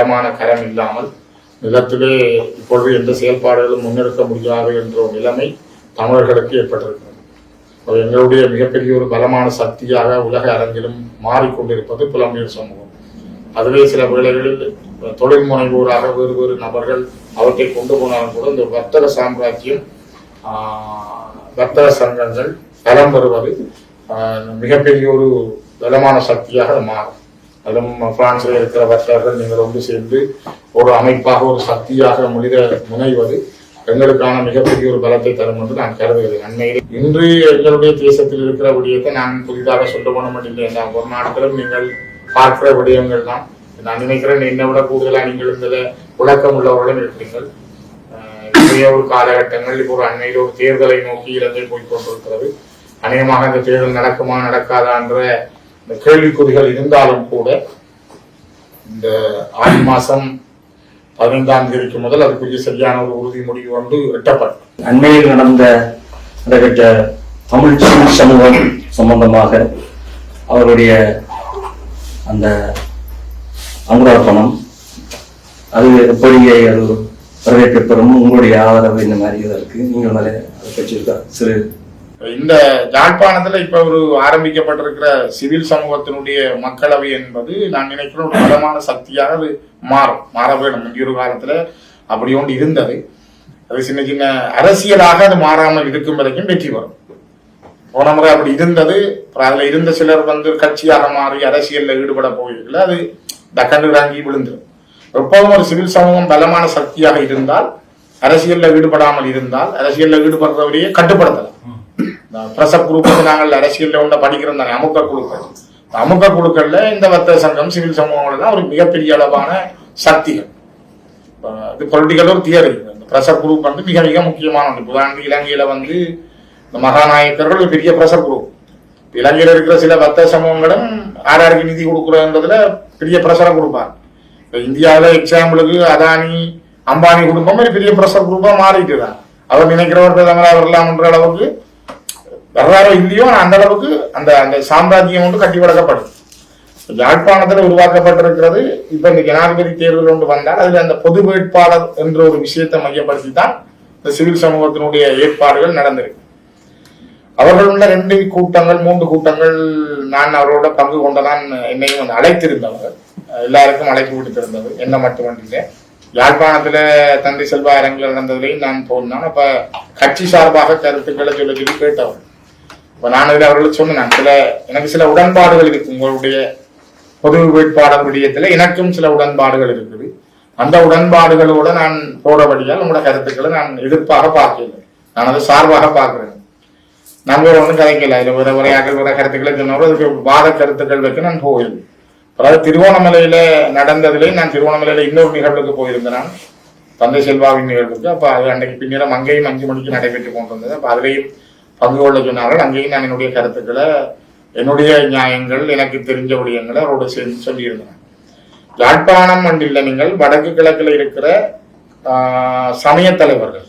பலமான கரம் இல்லாமல் நிலத்திலே இப்பொழுது எந்த செயல்பாடுகளும் முன்னெடுக்க முடியாது என்ற ஒரு நிலைமை தமிழர்களுக்கு ஏற்பட்டிருக்கிறது. அது எங்களுடைய மிகப்பெரிய ஒரு பலமான சக்தியாக உலக அரங்கிலும் மாறிக்கொண்டிருப்பது புலம்பெயர் சமூகம். அதுவே சில வேளைகளில் தொழில் முனைவோராக வேறு வேறு நபர்கள் அவற்றை கொண்டு போனாலும் கூட இந்த வர்த்தக சாம்ராஜ்யம் வர்த்தக சங்கங்கள் பலம் பெறுவது மிகப்பெரிய ஒரு பலமான சக்தியாக மாறும். அதிலும் பிரான்ஸில் இருக்கிற வர்த்தகர்கள் நீங்கள் ஒன்று சேர்ந்து ஒரு அமைப்பாக ஒரு சக்தியாக முனித முனைவது எங்களுக்கான மிகப்பெரிய ஒரு பலத்தை தரும் என்று நான் கருதுகிறேன். அண்மையில் இன்று எங்களுடைய தேசத்தில் இருக்கிற விடயத்தை நான் புதிதாக சொல்ல போன மாட்டேன் எல்லா ஒரு நாட்களும் நீங்கள் பார்க்கிற விடயங்கள் தான். நான் நினைக்கிறேன் என்னை விட கூடுதலாக நீங்கள் இந்த விளக்கம் உள்ளவர்களும் இருக்கிறீர்கள். நிறைய ஒரு காலகட்டங்கள் இப்போ ஒரு அண்மையில் ஒரு தேர்தலை நோக்கி இலங்கை போய் கொண்டிருக்கிறது. அநேகமாக இந்த தேர்தல் நடக்குமா நடக்காதா என்ற இந்த கேள்விக்குறிகள் இருந்தாலும் கூட இந்த ஆடி மாசம் பதினைந்தாம் தேதிக்கு முதல் அதுக்குரிய சரியான ஒரு உறுதிமொழி வந்து எட்டப்படும் அண்மையில் நடந்த நடைபெற்ற தமிழ் சமூகம் சம்பந்தமாக அவருடைய அந்த அங்குரார்ப்பணம் அது எப்படி அது வரவேற்பு பெறும் உங்களுடைய ஆதரவு இந்த மாதிரி இதற்கு நீங்கள் நிறைய அதை பற்றி சிறு இந்த யாழ்ப்பாணத்துல இப்ப ஒரு ஆரம்பிக்கப்பட்டிருக்கிற சிவில் சமூகத்தினுடைய மக்களவை என்பது நான் நினைக்கிறேன் ஒரு பலமான சக்தியாக அது மாறும். மாற வேண்டும் முந்தைய காலத்துல அப்படி ஒன்று இருந்தது. அது சின்ன சின்ன அரசியலாக அது மாறாமல் இருக்கும் வரைக்கும் வெற்றி வரும் போன முறை அப்படி இருந்தது. அதில் அதுல இருந்த சிலர் வந்து கட்சியாக மாறி அரசியல்ல ஈடுபட போகிறீர்கள் அது டக்கண்டு வாங்கி விழுந்துடும் எப்போதும் ஒரு சிவில் சமூகம் பலமான சக்தியாக இருந்தால் அரசியல்ல ஈடுபடாமல் இருந்தால் அரசியல்ல ஈடுபடுறவரையே கட்டுப்படுத்தலாம். பிரசப் குழுக்கள் நாங்கள் அரசியலில் உள்ள படிக்கிறோம் தானே அமுக குழுக்கள். இந்த குழுக்களில் இந்த வர்த்தக சங்கம் சிவில் சமூகங்கள் தான் ஒரு மிகப்பெரிய அளவான சக்திகள். இது பொலிட்டிக்கல் ஒரு தியரி இந்த பிரசப் குரூப் வந்து மிக மிக முக்கியமான ஒன்று இப்ப வந்து இந்த மகாநாயக்கர்கள் ஒரு பெரிய பிரசப் குரூப் இலங்கையில் இருக்கிற சில வர்த்தக சமூகங்களும் ஆர் நிதி கொடுக்குறதுன்றதுல பெரிய பிரசரம் கொடுப்பாங்க இப்போ இந்தியாவில் எக்ஸாம்பிளுக்கு அதானி அம்பானி குடும்பம் ஒரு பெரிய பிரசர் குரூப்பாக மாறிட்டு தான். அவர் நினைக்கிறவர் பிரதமராக வரலாம்ன்ற அளவுக்கு வரலாறோ இல்லையோ அந்த அளவுக்கு அந்த அந்த சாம்ராஜ்யம் வந்து கட்டி வளர்க்கப்படும் யாழ்ப்பாணத்தில் உருவாக்கப்பட்டிருக்கிறது. இப்போ இந்த ஜனாதிபதி தேர்தல் ஒன்று வந்தால் அதுல அந்த பொது வேட்பாளர் என்ற ஒரு விஷயத்தை மையப்படுத்தி தான் இந்த சிவில் சமூகத்தினுடைய ஏற்பாடுகள் நடந்திருக்கு. அவர்களுள்ள ரெண்டு கூட்டங்கள் மூன்று கூட்டங்கள் நான் அவரோட பங்கு கொண்டதான் என்னையும் வந்து அழைத்திருந்தவர்கள். எல்லாருக்கும் அழைப்பு விடுத்திருந்தது என்ன மட்டுமன்றில்லை. யாழ்ப்பாணத்துல தந்தை செல்வா அரங்கில் நடந்ததுலையும் நான் போனான். அப்போ கட்சி சார்பாக கருத்துக்களை சொல்லி சொல்லி கேட்டவர் இப்போ நான் அதில் அவர்களுக்கு சொன்னேன் சில எனக்கு சில உடன்பாடுகள் இருக்கு உங்களுடைய பொது வேட்பாளர் விடயத்தில் எனக்கும் சில உடன்பாடுகள் இருக்குது. அந்த உடன்பாடுகளோட நான் போறபடியால் உங்களோட கருத்துக்களை நான் எதிர்ப்பாக பார்க்கல நான் அதை சார்பாக பார்க்கிறேன். நான் வேற ஒன்றும் கதைக்கல அதுல வேற உரையாக்கள் வேற கருத்துக்களை சொன்னவரும் அதுக்கு வாத கருத்துக்கள் வைக்க நான் போயிருந்தேன் அதாவது திருவோணமலையில நடந்ததுலே நான் திருவோணமலையில இன்னொரு நிகழ்வுக்கு போயிருந்தேன் நான். தந்தை செல்வாவின் நிகழ்வுக்கு. அப்போ அது அன்றைக்கு பின்னிடம் அங்கேயும் அஞ்சு மணிக்கு நடைபெற்று கொண்டிருந்தது. அப்போ அதுலேயும் பங்கு கொள்ள சொன்னார்கள். அங்கேயும் நான் என்னுடைய கருத்துக்களை என்னுடைய நியாயங்கள் எனக்கு தெரிஞ்ச விடயங்களை அவரோட சேர்ந்து சொல்லியிருந்தேன். யாழ்ப்பாணம் மண்டில் நீங்கள் வடக்கு கிழக்கில் இருக்கிற சமய தலைவர்கள்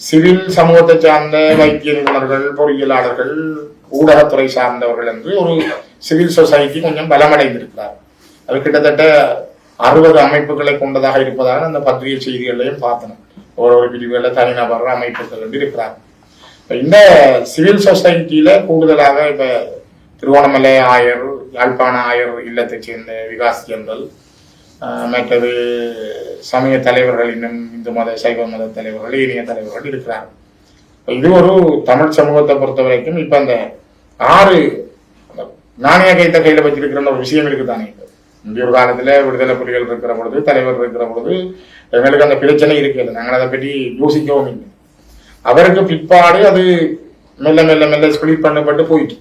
சிவில் சமூகத்தை சார்ந்த வைத்திய நிபுணர்கள் பொறியியலாளர்கள் ஊடகத்துறை சார்ந்தவர்கள் என்று ஒரு சிவில் சொசைட்டி கொஞ்சம் பலமடைந்திருக்கிறார். அது கிட்டத்தட்ட அறுபது அமைப்புகளை கொண்டதாக இருப்பதாக அந்த பத்திரிகை செய்திகளையும் பார்த்தோம் ஒரு ஒரு பிரிவுகள தனிநபர் அமைப்புகள் என்று இருக்கிறார். இந்த சிவில் சொசைட்டியில கூடுதலாக இப்ப திருவோணமலை ஆயர் யாழ்ப்பாண ஆயர் இல்லத்தைச் சேர்ந்த விகாஸ் ஜெனரல் மற்றது சமய தலைவர்கள் இன்னும் இந்து மத சைவ மத தலைவர்கள் இனிய தலைவர்கள் இருக்கிறார்கள் இது ஒரு தமிழ் சமூகத்தை பொறுத்த வரைக்கும் இப்ப அந்த ஆறு அந்த நாணய கைத்த கையில வச்சிருக்கிற ஒரு விஷயம் இருக்குதானே இப்போ. முந்தைய ஒரு காலத்துல விடுதலை புலிகள் இருக்கிற பொழுது தலைவர் இருக்கிற பொழுது எங்களுக்கு அந்த பிரச்சனை இருக்கிறது. நாங்கள் அதை பற்றி யோசிக்கவும் இல்லை. அவருக்கு பிற்பாடு அது மெல்ல மெல்ல மெல்ல ஸ்பிளிட் பண்ணப்பட்டு போயிட்டு.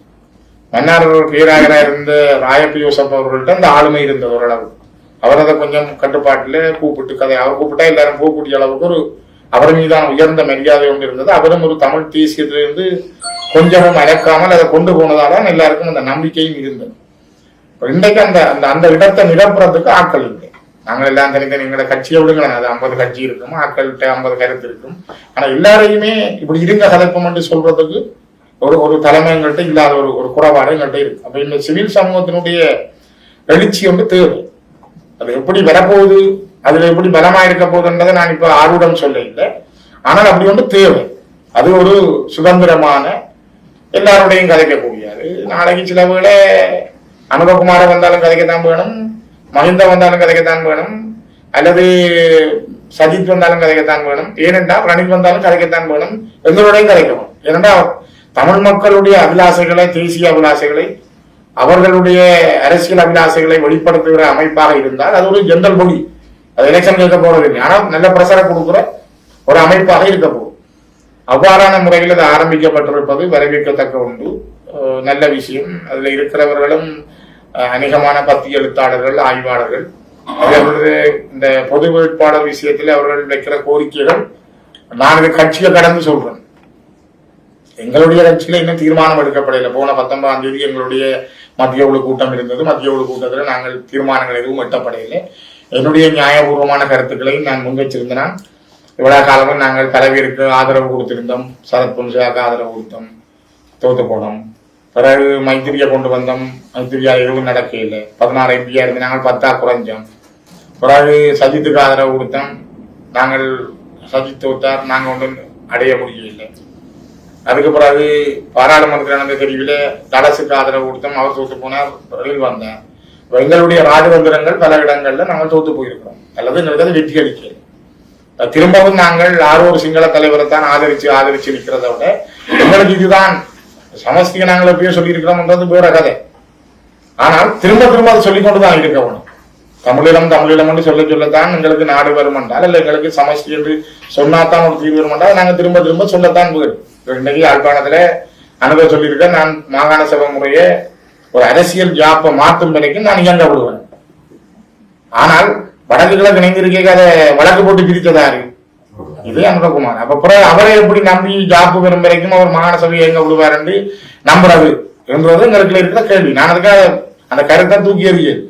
மன்னார் பேராயரா இருந்த ராயப்ப யோசப் அவர்கள்ட்ட அந்த ஆளுமை இருந்தது ஓரளவு. அவர் அதை கொஞ்சம் கட்டுப்பாட்டில் கூப்பிட்டு கதை அவர் கூப்பிட்டா எல்லாரும் போகக்கூடிய அளவுக்கு ஒரு அவர் மீதான உயர்ந்த மரியாதை ஒன்று இருந்தது. அவரும் ஒரு தமிழ் தேசியத்திலிருந்து கொஞ்சமும் அடக்காமல் அதை கொண்டு போனதால எல்லாருக்கும் அந்த நம்பிக்கையும் இருந்தது. இன்றைக்கு அந்த அந்த அந்த இடத்தை நிரப்புறதுக்கு ஆட்கள் இல்லை. நாங்கள் எல்லாம் தனித்தனி எங்களோட கட்சியை விடுங்களேன் அது ஐம்பது கட்சி இருக்கும் ஆட்கள்கிட்ட ஐம்பது கருத்து இருக்கும். ஆனா எல்லாரையுமே இப்படி இருங்க கதைப்பம் என்று சொல்றதுக்கு ஒரு ஒரு தலைமை எங்கள்கிட்ட இல்லாத ஒரு ஒரு குறைபாடு எங்கள்கிட்ட இருக்கு. அப்ப இந்த சிவில் சமூகத்தினுடைய எழுச்சி வந்து தேவை. அது எப்படி வரப்போகுது அதுல எப்படி பலமா இருக்க போகுதுன்றதை நான் இப்ப ஆர்வம் சொல்ல இல்லை ஆனால் அப்படி ஒன்று தேவை. அது ஒரு சுதந்திரமான எல்லாரோடையும் கதைக்கக்கூடியது. நாளைக்கு சில வேளை அனுபவகுமார வந்தாலும் கதைக்கத்தான் வேணும். மஹிந்த வந்தாலும் கதைக்கத்தான் வேணும். அல்லது சஜித் வந்தாலும் கதைக்கத்தான் வேணும். ஏனென்றால் ரணில் வந்தாலும் கதைக்கத்தான் வேணும். எங்களோடையும் கதைக்கணும் ஏனென்றால் தமிழ் மக்களுடைய அபிலாசைகளை தேசிய அபிலாசைகளை அவர்களுடைய அரசியல் அபிலாசைகளை வெளிப்படுத்துகிற அமைப்பாக இருந்தால் அது ஒரு ஜென்ரல் மொழி அது எலெக்ஷன் கேட்க போறது இல்லை ஆனால் நல்ல பிரசரம் கொடுக்கிற ஒரு அமைப்பாக இருக்க போகும் அவ்வாறான முறையில் அது ஆரம்பிக்கப்பட்டிருப்பது வரவேற்கத்தக்க ஒன்று. நல்ல விஷயம். அதுல இருக்கிறவர்களும் அநேகமான பத்தி எழுத்தாளர்கள் ஆய்வாளர்கள். அவர்களது இந்த பொது வேட்பாளர் விஷயத்தில் அவர்கள் வைக்கிற கோரிக்கைகள் நான் இது கட்சியை கடந்து சொல்றேன். எங்களுடைய கட்சியில இன்னும் தீர்மானம் எடுக்கப்படவில்லை போன பத்தொன்பதாம் தேதி எங்களுடைய மத்திய குழு கூட்டம் இருந்தது. மத்திய குழு கூட்டத்தில் நாங்கள் தீர்மானங்கள் எதுவும் எட்டப்படையில என்னுடைய நியாயபூர்வமான கருத்துக்களையும் நான் முன்வச்சிருந்தேன் இவ்வளவு காலமும் நாங்கள் தலைவருக்கு ஆதரவு கொடுத்திருந்தோம். சரத் பொன்சேகாக்கு ஆதரவு கொடுத்தோம். தோத்து போனோம். பிறகு மைத்திரியை கொண்டு வந்தோம். மைத்திரியா எதுவும் நடக்கல பதினாறு எம்பியா இருந்து நாங்கள் பத்தா குறைஞ்சோம். பிறகு சஜித்துக்கு ஆதரவு கொடுத்தோம். நாங்கள் சஜித் தோத்தார் நாங்கள் ஒன்றும் அடைய முடியவில்லை. அதுக்கு பிறகு பாராளுமன்றத்தில் நடந்த தெரிவில் தடசுக்கு ஆதரவு கொடுத்தோம். அவர் தோத்து போனார் பிறகு வந்தார். எங்களுடைய ராஜதந்திரங்கள் பல இடங்களில் நாங்கள் தோத்து போயிருக்கிறோம். அல்லது எங்களுக்கு வெற்றி அளிக்கல திரும்பவும் நாங்கள் ஆரோர் சிங்கள தலைவரை தான் ஆதரிச்சு ஆதரிச்சு நிக்கிறதை விட எங்களுக்கு இதுதான் சமஸ்தியை நாங்கள் எப்பயோ சொல்லியிருக்கிறோம்ன்றது வேற கதை. ஆனால் திரும்ப திரும்ப அதை சொல்லிக் கொண்டு தான் இருக்க வேணும். தமிழிடம் தமிழிடம் என்று சொல்ல சொல்லத்தான் எங்களுக்கு நாடு வரும் என்றால் இல்லை எங்களுக்கு சமஸ்தி என்று சொன்னாதான் ஒரு தீர்வு வரும் என்றால் நாங்கள் திரும்ப திரும்ப சொல்லத்தான் போயிடும் இன்னைக்கு யாழ்ப்பாணத்தில் அனுபவ சொல்லியிருக்கேன் நான் மாகாண சபை முறையை ஒரு அரசியல் ஜாப்பை மாற்றும் வரைக்கும் நான் இயங்க விடுவேன். ஆனால் வடக்கு கிழக்கு இணைந்திருக்க அதை வழக்கு போட்டு பிரித்ததாரு இது அப்ப பிறகு அவரை எப்படி நம்பி ஜாப்பு பெறும் வரைக்கும் அவர் மாகாண சபையை எங்க விடுவார் என்று நம்புறது என்றது எங்களுக்கு இருக்கிற கேள்வி. நான் அதுக்காக அந்த கருத்தை தூக்கி எறியது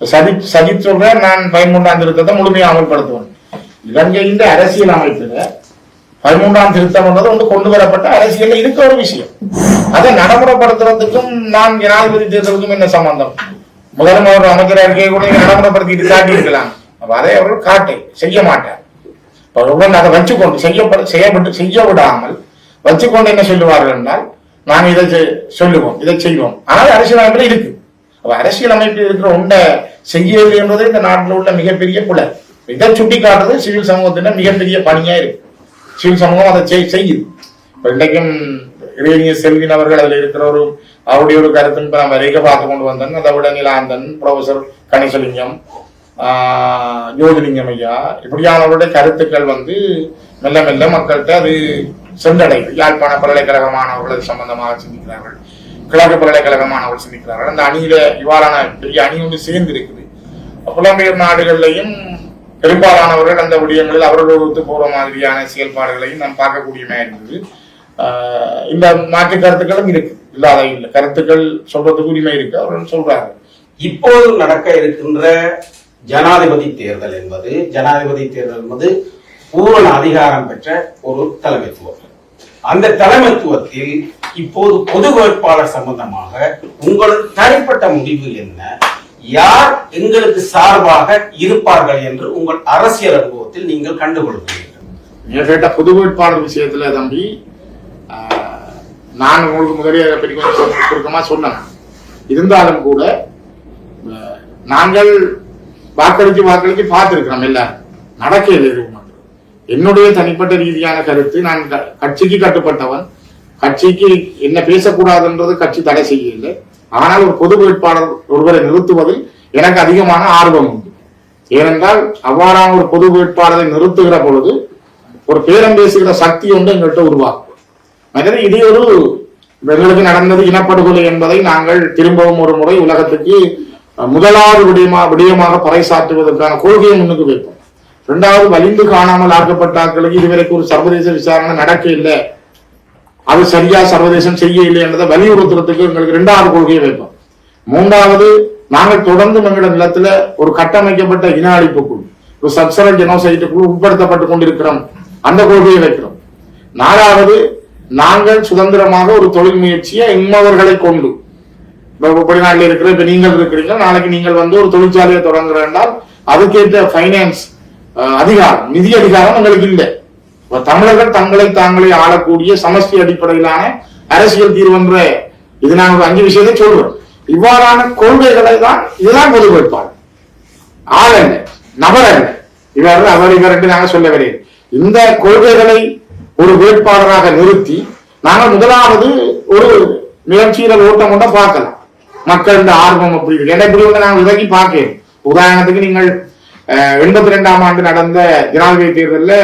சஜித் சஜித் சொல்றேன் நான் பதிமூன்றாம் திருத்தத்தை முழுமையாக அமல்படுத்துவேன். இலங்கையின் அரசியல் அமைப்புல பதிமூன்றாம் திருத்தம் என்பது ஒன்று கொண்டு வரப்பட்ட அரசியல் இருக்க ஒரு விஷயம். அதை நடைமுறைப்படுத்துறதுக்கும் நான் ஜனாதிபதி தேர்தலுக்கும் என்ன சம்பந்தம்? முதல்வர் அமைச்சராக இருக்கையை கூட நடைமுறைப்படுத்திட்டு காட்டி இருக்கலாம் அப்ப அதை அவர்கள் காட்டை செய்ய மாட்டார். இப்ப ஒவ்வொன்று அதை வச்சுக்கொண்டு செய்யப்பட செய்யப்பட்டு செய்ய விடாமல் வச்சுக்கொண்டு என்ன சொல்லுவார்கள் என்றால் நாங்கள் இதை சொல்லுவோம் இதை செய்வோம். ஆனால் அரசியல் அமைப்பில் இருக்கு. அப்ப அரசியல் அமைப்பில் இருக்கிற உண்டை செய்யவில்லை என்பது இந்த நாட்டில் உள்ள மிகப்பெரிய புலர் இதை சுட்டி காட்டுறது சிவில் சமூகத்தின் மிகப்பெரிய பணியா இருக்கு. சிவில் சமூகம் அதை செய்- செய்யுது. இப்போ இன்றைக்கும் இளைஞர் செல்வின் அவர்கள் அதில் இருக்கிற ஒரு அவருடைய ஒரு கருத்தும் நம்ம ரேக பார்த்து கொண்டு வந்தேன் அதை விட நிலாந்தன் ப்ரொஃபசர் கணேசலிங்கம் ஜோதிலிங்கம் ஐயா இப்படியானவருடைய கருத்துக்கள் வந்து மெல்ல மெல்ல மக்கள்கிட்ட அது சென்றடையுது. யாழ்ப்பாண பல்கலைக்கழக மாணவர்கள் அது சம்பந்தமாக சிந்திக்கிறார்கள். கிழக்கு பல்கலைக்கழக மாணவர்கள் சிந்திக்கிறார்கள். அந்த அணியில இவ்வாறான பெரிய அணி ஒன்று சேர்ந்து இருக்குது புலம்பெயர் நாடுகள்லையும் பெரும்பாலானவர்கள் அந்த விடயங்களில் அவர்கள் ஒத்து போற மாதிரியான செயல்பாடுகளையும் நாம் பார்க்கக்கூடியமே இருந்தது இந்த மாற்று கருத்துக்களும் இருக்கு. இல்லாத இல்லை. கருத்துக்கள் சொல்றதுக்கு உரிமை இருக்கு. அவர்கள் சொல்றாங்க. இப்போது நடக்க இருக்கின்ற ஜனாதிபதி தேர்தல் என்பது ஜனாதிபதி தேர்தல் என்பது பூரண அதிகாரம் பெற்ற ஒரு தலைமைத்துவம். அந்த தலைமைத்துவத்தில் இப்போது பொது வேட்பாளர் சம்பந்தமாக உங்களது தனிப்பட்ட முடிவு என்ன? யார் எங்களுக்கு சார்பாக இருப்பார்கள் என்று உங்கள் அரசியல் அனுபவத்தில் நீங்கள் கண்டுகொள்கிறீர்கள்? நீங்க கேட்ட வேட்பாளர் விஷயத்துல தம்பி நான் உங்களுக்கு முதலே அதை பற்றி கொஞ்சம் சொன்னேன். இருந்தாலும் கூட நாங்கள் வாக்களிச்சு வாக்களிச்சு பார்த்திருக்கிறோம் எல்லாரும். நடக்கல எதுவும் என்னுடைய தனிப்பட்ட ரீதியான கருத்து நான் க- கட்சிக்கு கட்டுப்பட்டவன். கட்சிக்கு என்ன பேசக்கூடாதுன்றது கட்சி தடை செய்யவில்லை. ஆனால் ஒரு பொது வேட்பாளர் ஒருவரை நிறுத்துவதில் எனக்கு அதிகமான ஆர்வம் உண்டு. ஏனென்றால் அவ்வாறான ஒரு பொது வேட்பாளரை நிறுத்துகிற பொழுது ஒரு பேரம் பேசுகிற சக்தி ஒன்று எங்கள்கிட்ட உருவாக்கும் மற்றது இதே ஒரு எங்களுக்கு நடந்தது இனப்படுகொலை என்பதை நாங்கள் திரும்பவும் ஒரு முறை உலகத்துக்கு முதலாவது விடயமா விடயமாக பறைசாற்றுவதற்கான கொள்கையை முன்னுக்கு வைப்போம். இரண்டாவது வலிந்து காணாமல் ஆக்கப்பட்ட ஆட்களுக்கு இதுவரைக்கும் ஒரு சர்வதேச விசாரணை நடக்க இல்லை. அது சரியா சர்வதேசம் செய்ய இல்லை என்றதை வலியுறுத்துறதுக்கு எங்களுக்கு இரண்டாவது கொள்கையை வைப்போம். மூன்றாவது நாங்கள் தொடர்ந்து எங்களோட நிலத்துல ஒரு கட்டமைக்கப்பட்ட இன அழிப்பு குழு ஒரு சப்சரல் ஜெனோசைட்டுக்குள் உட்படுத்தப்பட்டு கொண்டிருக்கிறோம். அந்த கொள்கையை வைக்கிறோம். நாலாவது நாங்கள் சுதந்திரமாக ஒரு தொழில் முயற்சியை இன்னவர்களை கொண்டு இப்ப வெளிநாட்டில் இருக்கிற இப்ப நீங்கள் இருக்கிறீங்க நாளைக்கு நீங்கள் வந்து ஒரு தொழிற்சாலையை தொடங்குறால் அதுக்கேற்ற ஃபைனான்ஸ் அதிகாரம் நிதி அதிகாரம் உங்களுக்கு இல்லை. தமிழர்கள் தங்களை தாங்களே ஆளக்கூடிய சமஷ்டி அடிப்படையிலான அரசியல் தீர்வுன்ற இது நான் ஒரு அஞ்சு விஷயத்தை சொல்றேன். இவ்வாறான கொள்கைகளை தான் இதுதான் பொது வேட்பாளர். ஆள் அல்ல நபர் அல்ல. இவர் அவர் இவர் என்று நாங்கள் சொல்ல வரேன் இந்த கொள்கைகளை ஒரு வேட்பாளராக நிறுத்தி நாங்கள் முதலாவது ஒரு முயற்சியில ஓட்டம் கொண்ட பார்க்கலாம். மக்களின் ஆர்வம் அப்படி இருக்கு. ஏன்னா இப்படி வந்து நாங்கள் விலகி உதாரணத்துக்கு நீங்கள் எண்பத்தி ரெண்டாம் ஆண்டு நடந்த ஜனாதிபதி தேர்தலில்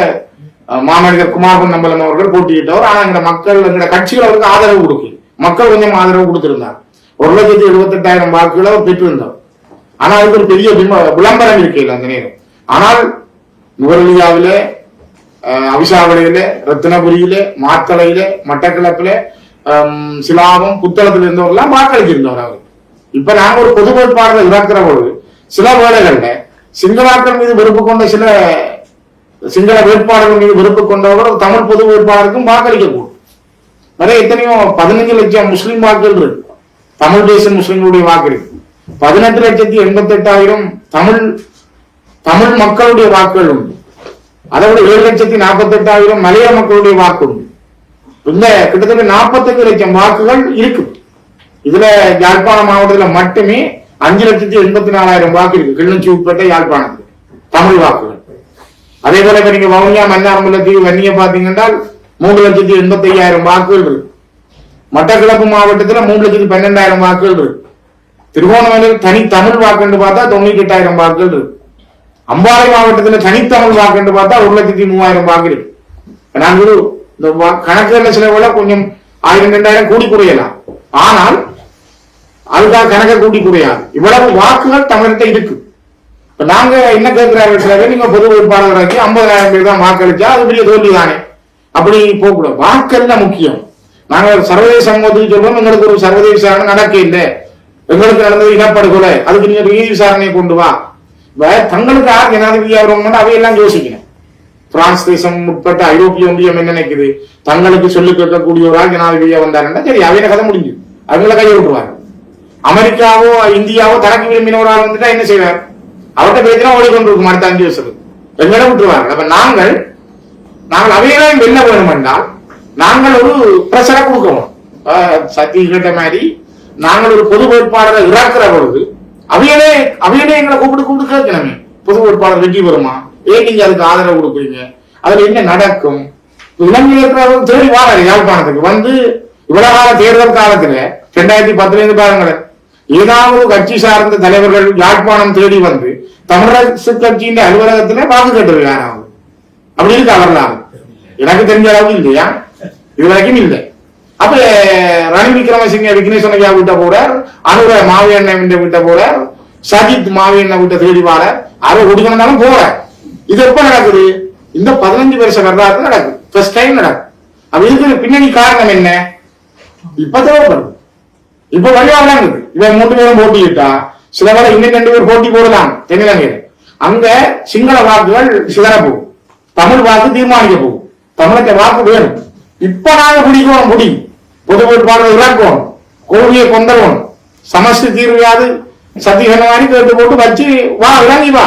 மாமனிதர் குமார் நம்பலம் அவர்கள் போட்டியிட்டவர். ஆனா இந்த மக்கள் இந்த கட்சிகள் அவருக்கு ஆதரவு கொடுக்கல. மக்கள் கொஞ்சம் ஆதரவு கொடுத்திருந்தார். ஒரு லட்சத்தி எழுபத்தி எட்டாயிரம் வாக்குகளை அவர் பெற்றிருந்தார். ஆனா அதுக்கு ஒரு பெரிய விளம்பரம் இருக்கையில் அந்த நேரம். ஆனால் நுவரலியாவில அஹ், அவிசாவளையில ரத்தினபுரியில மாத்தளையில மட்டக்களப்பில ஹம், சிலாபம் புத்தளத்தில் இருந்தவரெல்லாம் வாக்களிச்சிருந்தவர் அவர். இப்ப நாங்க ஒரு பொது வேட்பாளரை இறக்குற பொழுது சில வேலைகள்ல சிங்களாக்கள் மீது வெறுப்பு கொண்ட சில சிங்கள வேட்பாளர்கள் மீது வெறுப்பு கொண்டவர்கள் தமிழ் பொது வேட்பாளருக்கும் வாக்களிக்க கூடும் நிறைய எத்தனையோ பதினஞ்சு லட்சம் முஸ்லீம் வாக்குகள் இருக்கு. தமிழ் தேச முஸ்லிம்களுடைய வாக்கு பதினெட்டு லட்சத்தி எண்பத்தி எட்டாயிரம் தமிழ் தமிழ் மக்களுடைய வாக்குகள் உண்டு. அதை விட ஏழு லட்சத்தி நாற்பத்தி எட்டாயிரம் மலையாள மக்களுடைய வாக்கு உண்டு. இந்த கிட்டத்தட்ட நாற்பத்தஞ்சு லட்சம் வாக்குகள் இருக்கு. இதுல யாழ்ப்பாணம் மாவட்டத்துல மட்டுமே அஞ்சு லட்சத்தி எண்பத்தி நாலாயிரம் வாக்கு இருக்கு. கிளிநொச்சி உட்பட்ட யாழ்ப்பாணத்துக்கு தமிழ் வாக்குகள். அதே போல இப்ப நீங்க வவுனியா மன்னார்முல்ல தீவு வன்னிய பாத்தீங்கன்னா மூன்று லட்சத்தி எண்பத்தி ஐயாயிரம் வாக்குகள் இருக்கு. மட்டக்கிழப்பு மாவட்டத்துல மூணு லட்சத்தி பன்னெண்டாயிரம் வாக்குகள் இருக்கு. திருவோணமலையில் தனி தமிழ் வாக்குன்னு பார்த்தா தொண்ணூத்தி எட்டாயிரம் வாக்குகள் இருக்கு. அம்பாறை மாவட்டத்துல தனித்தமிழ் வாக்குன்னு பார்த்தா ஒரு லட்சத்தி மூவாயிரம் வாக்கு இருக்கு. நான் இந்த வா- கணக்குல சில விட கொஞ்சம் ஆயிரம் ரெண்டாயிரம் கூடி குறையலாம். ஆனால் அதுதான் கணக்கை கூட்டி குறையாது இவ்வளவு வாக்குகள் தமிழர்கிட்ட இருக்கு. இப்ப நாங்க என்ன கேட்கிறார்கள் நீங்க பொது வேட்பாளராக்கி ஐம்பதாயிரம் பேர் தான் வாக்களிச்சா அது பெரிய தோல்வி தானே அப்படி போகக்கூடாது. தான் முக்கியம். நாங்க ஒரு சர்வதேச சமூகத்துக்கு சொல்றோம் எங்களுக்கு ஒரு சர்வதேச விசாரணை நடக்க இல்லை. எங்களுக்கு நடந்தது இனப்படுகொலை. அதுக்கு நீங்க ரீதி விசாரணையை கொண்டு வா. தங்களுக்கு யார் ஜனாதிபதியா வருவாங்கன்னு அவையெல்லாம் யோசிக்கணும். பிரான்ஸ் தேசம் உட்பட்ட ஐரோப்பிய ஒன்றியம் என்ன நினைக்குது? தங்களுக்கு சொல்லிக் கேட்கக்கூடிய ஒரு ஆள் ஜனாதிபதியா வந்தாருன்னா சரி அவையில கதை முடிஞ்சு. அவங்கள கையை விட்டுருவாங்க. அமெரிக்காவோ இந்தியாவோ தனக்கு விரும்பின ஒரு ஆள் வந்துட்டா என்ன செய்வார்? அவர்கிட்ட பேசினா ஓடிக்கொண்டிருக்கும் அடுத்த அஞ்சு வருஷத்துக்கு எங்களை விட்டுருவாங்க அப்ப நாங்கள் நாங்கள் அவையெல்லாம் வெல்ல வேணும் என்றால் நாங்கள் ஒரு பிரஷரை கொடுக்கணும். சத்தி கேட்ட மாதிரி நாங்கள் ஒரு பொது வேட்பாளரை இறக்குற பொழுது அவையலே அவையலே எங்களை கூப்பிட்டு கூப்பிட்டு கேட்கணுமே. பொது வேட்பாளர் வெற்றி பெறுமா? ஏன் நீங்க அதுக்கு ஆதரவு கொடுக்குறீங்க? அதுல என்ன நடக்கும்? இலங்கையில் இருக்கிறவங்க தேடி வாழ யாழ்ப்பாணத்துக்கு. வந்து இவ்வளவு கால தேர்தல் காலத்துல ரெண்டாயிரத்தி பத்துல இருந்து பாருங்களேன் ஏதாவது கட்சி சார்ந்த தலைவர்கள் யாழ்ப்பாணம் தேடி வந்து தமிழரசு கட்சியின் அலுவலகத்துல வாக்கு கேட்டது யாராவது? அப்படி இருக்கு அவர்லாம் எனக்கு தெரிஞ்ச அளவுக்கு இல்லையா? இது வரைக்கும் இல்லை. அப்ப ரணில் விக்ரமசிங்க விக்னேஸ்வரன் ஐயா வீட்டை போறார் அனுர மாவியண்ணன் வீட்டை போறார் சஜித் மாவியண்ணன் வீட்டை தேடி வாழ அதை ஒடுக்கணும்னாலும் போறார். இது எப்ப நடக்குது? இந்த பதினஞ்சு வருஷம் வரலாறு நடக்குது. ஃபர்ஸ்ட் டைம் நடக்குது. அப்ப இதுக்கு பின்னணி காரணம் என்ன? இப்ப தேவைப்படுது. இப்ப வழியா விளங்குது இவன் மூன்று பேரும் போட்டியிட்டா சில பேர் இன்னும் ரெண்டு பேர் போட்டி போடலாம். தென்னிலங்கையில் அங்க சிங்கள வாக்குகள் சிதற போகும். தமிழ் வாக்கு தீர்மானிக்க போகும். தமிழக வாக்கு வேணும். இப்ப நாங்க பிடிக்கணும் முடி. பொது வேட்பாளர் இறக்கணும். கோவியை கொண்டவன் சமஸ்து தீர்வையாது சத்தியகனவாணி கேட்டு போட்டு வச்சு வா இறங்கி வா.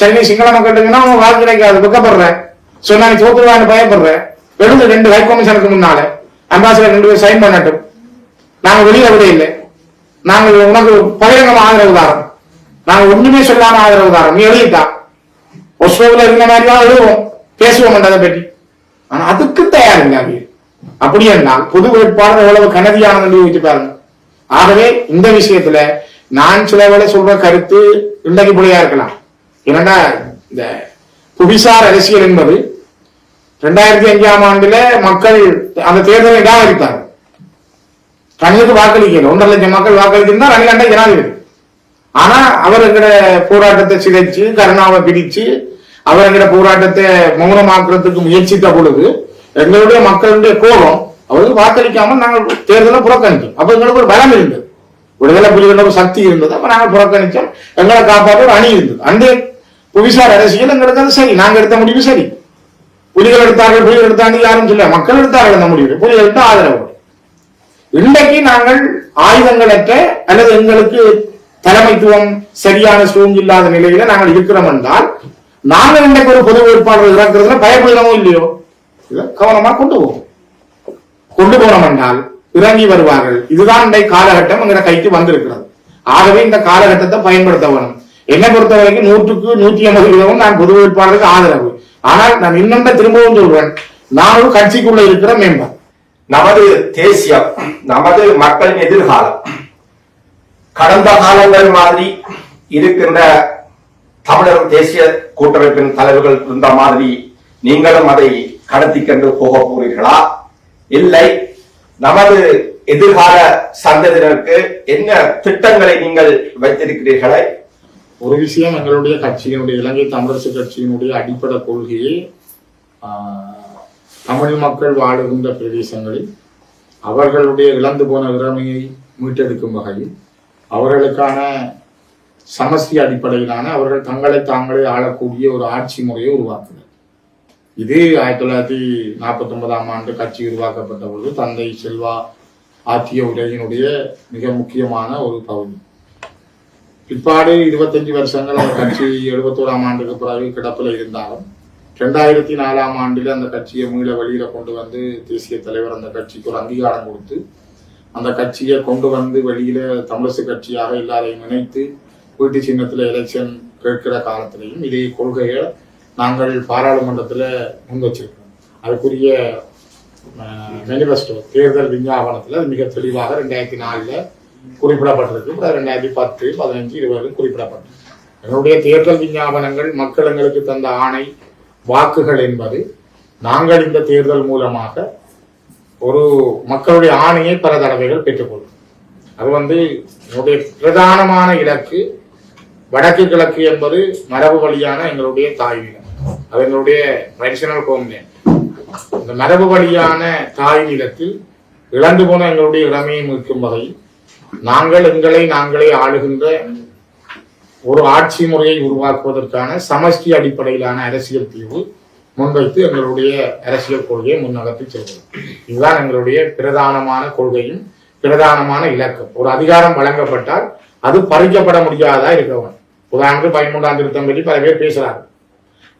சென்னை சிங்கள மக்கள்கிட்டங்கன்னா உன் வாக்கு கிடைக்காது. துக்கப்படுறேன் சொன்னா நீ தோத்துருவான்னு பயப்படுறேன் எழுந்து ரெண்டு ஹை கமிஷனுக்கு முன்னால. அம்பாசிடர் ரெண்டு பேர் சைன் பண்ணட்டும். நாங்க வெளியே விட இல்லை. நாங்கள் உனக்கு பகிரங்கமா ஆதரவு தாரோம். நாங்கள் ஒண்ணுமே சொல்லாம ஆதரவு தாரோம். நீ எழுதிட்டா? ஒஸ்லோவில் இருந்த மாதிரி தான் எழுதுவோம். பேசுவோம் அதை பற்றி. ஆனா அதுக்கு தயார் இல்லை அவங்க அப்படி என்றால் பொது வேட்பாளர் எவ்வளவு கனதியானது யோசிச்சு பாருங்க. ஆகவே இந்த விஷயத்துல நான் சில வேலை சொல்ற கருத்து இன்றைக்கு பிள்ளையா இருக்கலாம். ஏன்னா இந்த புவிசார் அரசியல் என்பது ரெண்டாயிரத்தி அஞ்சாம் ஆண்டுல மக்கள் அந்த தேர்தலை நிராகரித்தார்கள். ரணிலுக்கு வாக்களிக்கல ஒன்றரை லட்சம் மக்கள் வாக்களிச்சிருந்தா ரணில் அண்டை ஜனாதிபதி. ஆனா அவர் எங்கட போராட்டத்தை சிதைச்சு கருணாவை பிரிச்சு அவர் எங்கட போராட்டத்தை மௌனமாக்குறதுக்கு முயற்சித்த பொழுது எங்களுடைய மக்களுடைய கோபம் அவருக்கு வாக்களிக்காம நாங்கள் தேர்தலை புறக்கணிச்சோம் அப்ப எங்களுக்கு ஒரு பலம் இருந்தது. விடுதலை புலிகளுக்கு ஒரு சக்தி இருந்தது. அப்ப நாங்கள் புறக்கணிச்சோம் எங்களை காப்பாற்ற ஒரு அணி இருந்தது. அந்த புவிசார் அரசியல் எங்களுக்கு அது சரி. நாங்க எடுத்த முடிவு சரி. புலிகள் எடுத்தார்கள் புலிகள் எடுத்தாங்க யாரும் சொல்ல மக்கள் எடுத்தார்கள் அந்த முடிவு. புலிகள் ஆதரவு. இன்றைக்கு நாங்கள் ஆயுதங்களற்ற அல்லது எங்களுக்கு தலைமைத்துவம் சரியான ஸ்ட்ரோங் இல்லாத நிலையில நாங்கள் இருக்கிறோம் என்றால் நாங்கள் இன்றைக்கு ஒரு பொது வேட்பாளர் இறக்குறதுல பயப்படுகிறோமோ இல்லையோ? இதை கவனமா கொண்டு போவோம். கொண்டு போனோம் என்றால் இறங்கி வருவார்கள். இதுதான் இன்றைய காலகட்டம் எங்கிற கைக்கு வந்திருக்கிறது. ஆகவே இந்த காலகட்டத்தை பயன்படுத்த வேணும் என்னை பொறுத்த வரைக்கும் நூற்றுக்கு நூத்தி ஐம்பது வீதமும் நான் பொது வேட்பாளருக்கு ஆதரவு. ஆனால் நான் இன்னும் திரும்பவும் சொல்றேன். நான் ஒரு கட்சிக்குள்ள இருக்கிற மேம்பர் நமது தேசியம் நமது மக்களின் எதிர்காலம். கடந்த காலங்கள் மாதிரி இருக்கின்ற தமிழர் தேசிய கூட்டமைப்பின் தலைவர்கள் இருந்த மாதிரி நீங்களும் அதை கடத்தி கொண்டு போக போகிறீர்களா? இல்லை. நமது எதிர்கால சந்ததியினருக்கு என்ன திட்டங்களை நீங்கள் வைத்திருக்கிறீர்களே? ஒரு விஷயம் எங்களுடைய கட்சியினுடைய இலங்கை தமிழரசு கட்சியினுடைய அடிப்படை கொள்கையை ஆஹ், தமிழ் மக்கள் வாழுகின்ற பிரதேசங்களில் அவர்களுடைய இழந்து போன திறமையை மீட்டெடுக்கும் வகையில் அவர்களுக்கான சமஸ்தி அடிப்படையிலான அவர்கள் தங்களை தாங்களே ஆளக்கூடிய ஒரு ஆட்சி முறையை உருவாக்குது இது ஆயிரத்தி தொள்ளாயிரத்தி நாற்பத்தி ஒன்பதாம் ஆண்டு கட்சி உருவாக்கப்பட்ட பொழுது தந்தை செல்வா ஆத்திய உலகினுடைய மிக முக்கியமான ஒரு பகுதி. பிற்பாடு இருபத்தஞ்சு வருஷங்கள் அந்த கட்சி எழுபத்தோராம் ஆண்டுக்கு பிறகு கிடப்பில் இருந்தாலும் ரெண்டாயிரத்தி நாலாம் ஆண்டில் அந்த கட்சியை மீள வெளியில கொண்டு வந்து தேசிய தலைவர் அந்த கட்சிக்கு ஒரு அங்கீகாரம் கொடுத்து அந்த கட்சியை கொண்டு வந்து வெளியில தமிழரசு கட்சியாக எல்லாரையும் இணைத்து வீட்டு சின்னத்துல எலெக்ஷன் கேட்கிற காலத்திலையும் இதே கொள்கையை நாங்கள் பாராளுமன்றத்தில் முன் வச்சிருக்கோம் அதுக்குரிய மேனிஃபெஸ்டோ தேர்தல் விஞ்ஞாபனத்தில் அது மிக தெளிவாக ரெண்டாயிரத்தி நாலில் குறிப்பிடப்பட்டிருக்கு ரெண்டாயிரத்தி பத்து பதினஞ்சு இருபது குறிப்பிடப்பட்டிருக்கு. எங்களுடைய தேர்தல் விஞ்ஞாபனங்கள் மக்கள் எங்களுக்கு தந்த ஆணை வாக்குகள் என்பது நாங்கள் இந்த தேர்தல் மூலமாக ஒரு மக்களுடைய ஆணையை பல தடவைகள் பெற்றுக்கொள்ளும் அது வந்து என்னுடைய பிரதானமான இலக்கு வடக்கு கிழக்கு என்பது மரபு வழியான எங்களுடைய தாய் நிலம். அது எங்களுடைய ட்ரெடிஷனல் ஹோம்லேண்ட் இந்த மரபு வழியான தாய் நிலத்தில் இழந்து போன எங்களுடைய இளமையை மீட்கும் வகையில் நாங்கள் எங்களை நாங்களே ஆளுகின்ற ஒரு ஆட்சி முறையை உருவாக்குவதற்கான சமஷ்டி அடிப்படையிலான அரசியல் தீர்வு முன்வைத்து எங்களுடைய அரசியல் கொள்கையை முன்னகர்த்தி செல்வது இதுதான் எங்களுடைய பிரதானமான கொள்கையும் பிரதானமான இலக்கம். ஒரு அதிகாரம் வழங்கப்பட்டால் அது பறிக்கப்பட முடியாதா இருக்க வேண்டும் உதாரணத்துக்கு பதிமூன்றாம் திருத்தம் பற்றி பல பேர் பேசுகிறார்கள்.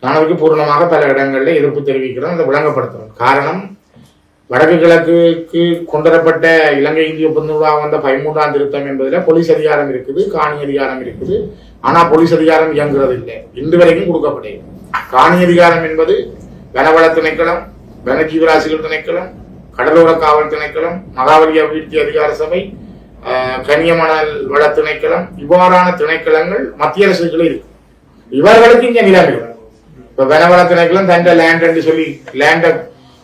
நான் பூர்ணமாக பல இடங்களில் எதிர்ப்பு தெரிவிக்கிறோம் அதை விளங்கப்படுத்துறோம் காரணம் வடக்கு கிழக்குக்கு கொண்டுவரப்பட்ட இலங்கை இந்திய ஒப்பந்தமாக வந்த பதிமூன்றாம் திருத்தம் என்பதில் போலீஸ் அதிகாரம் இருக்குது காணி அதிகாரம் இருக்குது. ஆனால் போலீஸ் அதிகாரம் இயங்குறது இல்லை. இன்று வரைக்கும் கொடுக்கப்பட்டது. காணி அதிகாரம் என்பது வனவள திணைக்களம் வனஜீவராசிகள் திணைக்களம் கடலோர காவல் திணைக்களம் மகாவலி அபிவிருத்தி அதிகார சபை கனியமணல் வள திணைக்களம் இவ்வாறான திணைக்களங்கள் மத்திய அரசுகளே இருக்கு. இவர்களுக்கு இங்கே நிலம். இப்போ வனவள திணைக்களம் தண்ட லேண்ட் என்று சொல்லி லேண்டை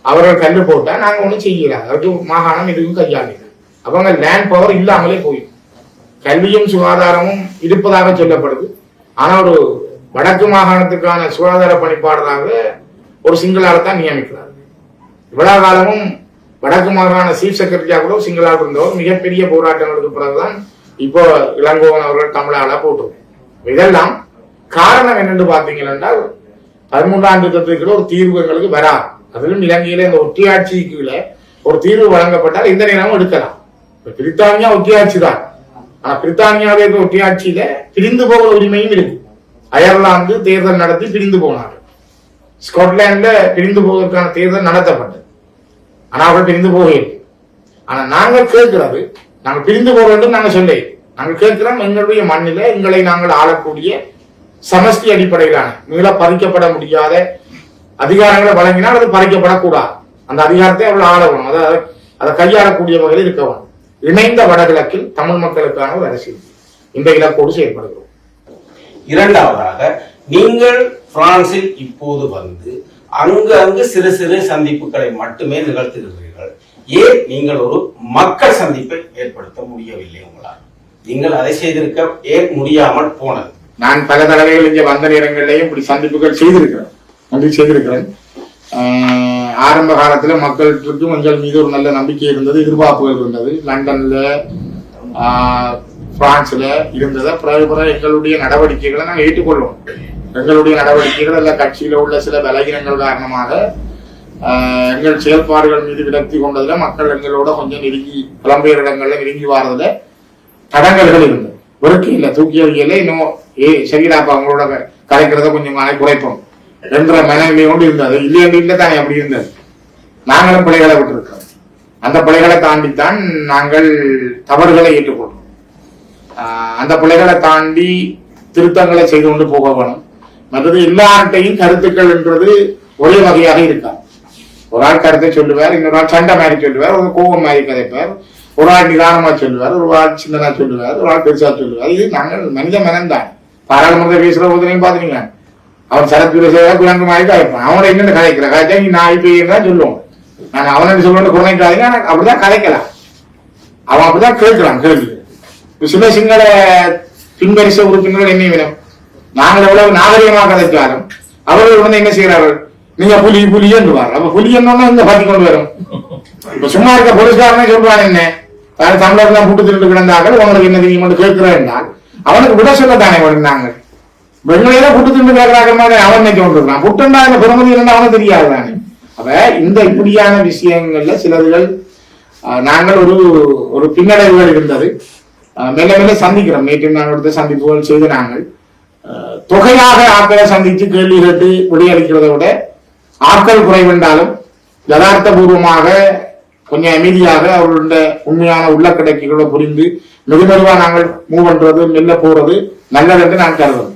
அவர்கள் கல் போட்டா நாங்க ஒண்ணும் செய்யல. அதுக்கு மாகாணம் இதுவும் கையாளு அவங்க லேண்ட் பவர் இல்லாமலே போயிடும். கல்வியும் சுகாதாரமும் இருப்பதாக சொல்லப்படுது. ஆனா ஒரு வடக்கு மாகாணத்துக்கான சுகாதார பணிப்பாளராக ஒரு சிங்களால தான் நியமிக்கிறார். இவ்வளவு காலமும் வடக்கு மாகாண சீஃப் செக்ரட்டரியா கூட சிங்களால் சிங்களாக இருந்தவர். மிகப்பெரிய போராட்டங்களுக்கு பிறகுதான் இப்போ இளங்கோவன் அவர்கள் தமிழால போட்டிருக்கோம் இதெல்லாம் காரணம் என்னென்று பாத்தீங்கன்னா பதிமூன்றாம் திட்டத்துக்கு ஒரு தீர்வு எங்களுக்கு வராது. அதிலும் இலங்கையில இந்த ஒற்றையாட்சி கீழே ஒரு தீர்வு வழங்கப்பட்டால் இந்த நேரமும் எடுக்கலாம். இப்ப பிரித்தானியா ஒட்டியாட்சி தான் ஆனா பிரித்தானியாவே இருக்க ஒற்றையாட்சியில பிரிந்து போகிற உரிமையும் இருக்கு. அயர்லாந்து தேர்தல் நடத்தி பிரிந்து போனார்கள். ஸ்காட்லாந்துல பிரிந்து போவதற்கான தேர்தல் நடத்தப்பட்டது. ஆனா அவர்கள் பிரிந்து போகவில்லை ஆனா நாங்கள் கேட்கிறது நாங்கள் பிரிந்து போக வேண்டும் நாங்கள் சொல்ல நாங்கள் கேட்கிறோம் எங்களுடைய மண்ணில எங்களை நாங்கள் ஆளக்கூடிய சமஷ்டி அடிப்படையிலான மீள பறிக்கப்பட முடியாத அதிகாரங்களை வழங்கினால் அது பறிக்கப்படக்கூடாது. அந்த அதிகாரத்தை அவர்கள் ஆளணும் அதை அதை கையாளக்கூடிய வகையில் இருக்க வேணும் இணைந்த வடகிழக்கில் தமிழ் மக்களுக்கான ஒரு அரசியல். இந்த இலக்கோடு செயல்படுகிறோம். இரண்டாவதாக நீங்கள் பிரான்சில் இப்போது வந்து அங்கு அங்கு சிறு சிறு சந்திப்புகளை மட்டுமே நிகழ்த்துகிறீர்கள். ஏன் நீங்கள் ஒரு மக்கள் சந்திப்பை ஏற்படுத்த முடியவில்லை உங்களால்? நீங்கள் அதை செய்திருக்க ஏன் முடியாமல் போனது? நான் பல தடவைகள் இங்கே வந்த நேரங்களிலேயும் இப்படி சந்திப்புகள் செய்திருக்கிறேன். நன்றி செய்திருக்கிறேன் ஆரம்ப காலத்தில் மக்களுக்கு எங்கள் மீது ஒரு நல்ல நம்பிக்கை இருந்தது எதிர்பார்ப்புகள் இருந்தது. லண்டனில் பிரான்ஸில் இருந்ததை பிறகு பிறகு எங்களுடைய நடவடிக்கைகளை நாங்கள் ஏற்றுக்கொள்வோம். எங்களுடைய நடவடிக்கைகள் அல்ல கட்சியில் உள்ள சில பலகீனங்கள் காரணமாக எங்கள் செயல்பாடுகள் மீது விலக்தி கொண்டதில் மக்கள் எங்களோட கொஞ்சம் நெருங்கி புலம்பெயர் இடங்களில் நெருங்கி வாரதில் தடங்கல்கள் இருந்தது. வெறுக்கு இல்லை தூக்கி எறியல இன்னும் ஏ சரிடாப்பா அவங்களோட கலைக்கிறத கொஞ்சம் நாளை குறைப்போம். என்ற மனநிலையோடு இருந்தது. இல்லை என்று இல்லை தானே அப்படி இருந்தது. நாங்களும் பிள்ளைகளை விட்டிருக்கிறோம். அந்த பிள்ளைகளை தாண்டித்தான் நாங்கள் தவறுகளை ஏற்றுக்கொள்றோம் ஆஹ் அந்த பிள்ளைகளை தாண்டி திருத்தங்களை செய்து கொண்டு போக வேணும். மற்றது எல்லார்ட்டையும் கருத்துக்கள் என்றது ஒரே வகையாக இருக்காது. ஒரு ஆள் கருத்தை சொல்லுவார் இன்னொரு ஆள் சண்டை மாதிரி சொல்லுவார் ஒரு கோபம் மாதிரி கதைப்பார். ஒரு ஆள் நிதானமா சொல்லுவார் ஒரு ஆள் சின்னதா சொல்லுவார் ஒரு ஆள் பெருசா சொல்லுவார். இது நாங்கள் மனித மனம்தான். பாராளுமன்ற பேசுற போதுலையும் பாத்தீங்க அவன் சரத்து செய்வா குரங்கு மாதிரி கதைப்பான் அவனை என்னென்ன கதைக்கிற கதைச்சா நீ நான் இப்ப தான் சொல்லுவோம் நான் அவனை சொல்லுவேன் குறைக்காதீங்க ஆனா அப்படிதான் கதைக்கலாம். அவன் அப்படிதான் கேட்கலாம் கேள்வி. இப்ப சில சிங்கள பின்பரிச உறுப்பினர்கள் என்ன வேணும் நாங்கள் எவ்வளவு நாகரிகமாக கதைச்சாலும் அவர்கள் உடனே என்ன செய்கிறார்கள்? நீங்க புலி புலி என்றுவார். அப்ப புலி என்னன்னா இந்த பத்தி கொண்டு வரும். இப்ப சும்மா இருக்க போலீஸ்காரனே சொல்றான் என்ன? தமிழர் தான் புட்டு திட்டு கிடந்தார்கள். உங்களுக்கு என்ன தெரியும் கேட்கிறேன் என்றால் அவனுக்கு விட சொல்லத்தானே வேணும் நாங்கள்? வெண்மையில புட்டு திண்டு கேட்கிறாங்க அவன் நினைக்க வந்திருக்கான் புட்டுண்டா இந்த பெருமதி இருந்தா அவனுக்கு தெரியாது தானே. அப்ப இந்த இப்படியான விஷயங்கள்ல சிலதுகள் நாங்கள் ஒரு ஒரு பின்னடைவுகள் இருந்தது. மெல்ல மெல்ல சந்திக்கிறோம். நேற்று நாங்கள் எடுத்த சந்திப்புகள் செய்து நாங்கள். தொகையாக ஆட்களை சந்தித்து கேள்வி கேட்டு விடையளிக்கிறதை விட ஆட்கள் குறைவென்றாலும் யதார்த்தபூர்வமாக கொஞ்சம் அமைதியாக அவர்களுடைய உண்மையான உள்ள கிடைக்கைகளை புரிந்து மெதுமெதுவா நாங்கள் மூவ் பண்றது மெல்ல போறது நல்லது என்று நான் கருதுறேன்